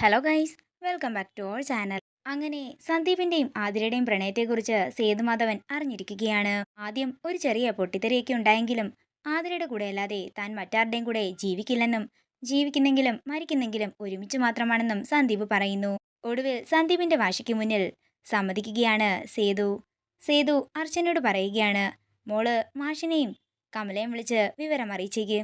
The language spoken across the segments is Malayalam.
Hello guys welcome back to our channel അങ്ങനെ സന്ദീപിന്റെയും ആതിരയുടെയും പ്രണയത്തെക്കുറിച്ച് സേതുമാധവൻ അറിഞ്ഞിരിക്കുകയാണ്. ആദ്യം ഒരു ചെറിയ പൊട്ടിത്തെറിയൊക്കെ ഉണ്ടായെങ്കിലും ആതിരയുടെ കൂടെ അല്ലാതെ താൻ മറ്റാരുടെയും കൂടെ ജീവിക്കില്ലെന്നും ജീവിക്കുന്നെങ്കിലും മരിക്കുന്നെങ്കിലും ഒരുമിച്ച് മാത്രമാണെന്നും സന്ദീപ് പറയുന്നു. ഒടുവിൽ സന്ദീപിന്റെ വാശിക്ക് മുന്നിൽ സമ്മതിക്കുകയാണ് സേതു. സേതു അർച്ചനയോട് പറയുകയാണ് മോൾ മാഷിനെയും കമലയും വിളിച്ച് വിവരം അറിയിച്ചേക്ക്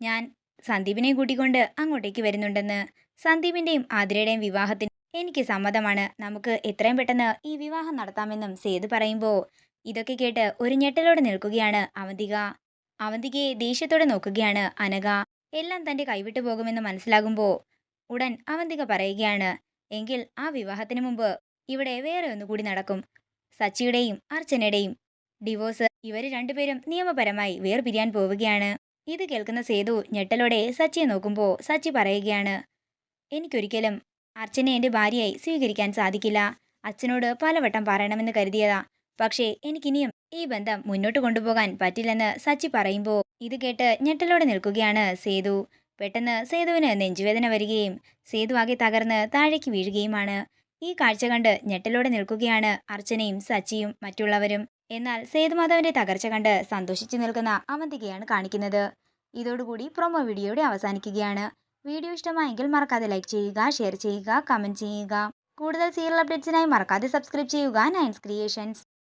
ഞാൻ സന്ദീപിനെയും കൂട്ടിക്കൊണ്ട് അങ്ങോട്ടേക്ക് വരുന്നുണ്ടെന്ന് സന്ദീപിന്റെയും ആതിരയുടെയും വിവാഹത്തിന് എനിക്ക് സമ്മതമാണ്. നമുക്ക് എത്രയും പെട്ടെന്ന് ഈ വിവാഹം നടത്താമെന്നും സേതു പറയുമ്പോൾ ഇതൊക്കെ കേട്ട് ഒരു ഞെട്ടലോടെ നിൽക്കുകയാണ് അവന്തിക. അവന്തികയെ ദേഷ്യത്തോടെ നോക്കുകയാണ് അനക എല്ലാം തന്റെ കൈവിട്ടു പോകുമെന്ന് മനസ്സിലാകുമ്പോൾ ഉടൻ അവന്തിക പറയുകയാണ് എങ്കിൽ ആ വിവാഹത്തിന് മുമ്പ് ഇവിടെ വേറെ ഒന്നുകൂടി നടക്കും. സച്ചിയുടെയും അർച്ചനയുടെയും ഡിവോഴ്സ് ഇവർ രണ്ടുപേരും നിയമപരമായി വേർപിരിയാൻ പോവുകയാണ്. ഇത് കേൾക്കുന്ന സേതു ഞെട്ടലോടെ സച്ചിയെ നോക്കുമ്പോൾ സച്ചി പറയുകയാണ് എനിക്കൊരിക്കലും അർച്ചനെ എന്റെ ഭാര്യയായി സ്വീകരിക്കാൻ സാധിക്കില്ല. അച്ഛനോട് പലവട്ടം പറയണമെന്ന് കരുതിയതാ. പക്ഷേ എനിക്കിനിയും ഈ ബന്ധം മുന്നോട്ട് കൊണ്ടുപോകാൻ പറ്റില്ലെന്ന് സച്ചി പറയുമ്പോൾ ഇത് കേട്ട് ഞെട്ടലോടെ നിൽക്കുകയാണ് സേതു. പെട്ടെന്ന് സേതുവിന് നെഞ്ചുവേദന വരികയും സേതു ആകെ തകർന്ന് താഴേക്ക് വീഴുകയുമാണ്. ഈ കാഴ്ച കണ്ട് ഞെട്ടലോടെ നിൽക്കുകയാണ് അർച്ചനയും സച്ചിയും മറ്റുള്ളവരും. എന്നാൽ സേതുമാധവന്റെ തകർച്ച കണ്ട് സന്തോഷിച്ചു നിൽക്കുന്ന അവന്തികയാണ് കാണിക്കുന്നത്. ഇതോടുകൂടി പ്രൊമോ വീഡിയോയുടെ അവസാനിക്കുകയാണ്. വീഡിയോ ഇഷ്ടമായെങ്കിൽ മറക്കാതെ ലൈക്ക് ചെയ്യുക ഷെയർ ചെയ്യുക കമന്റ് ചെയ്യുക. കൂടുതൽ സീരിയൽ അപ്ഡേറ്റ്സിനായി മറക്കാതെ സബ്സ്ക്രൈബ് ചെയ്യുക നയൻസ് ക്രിയേഷൻസ്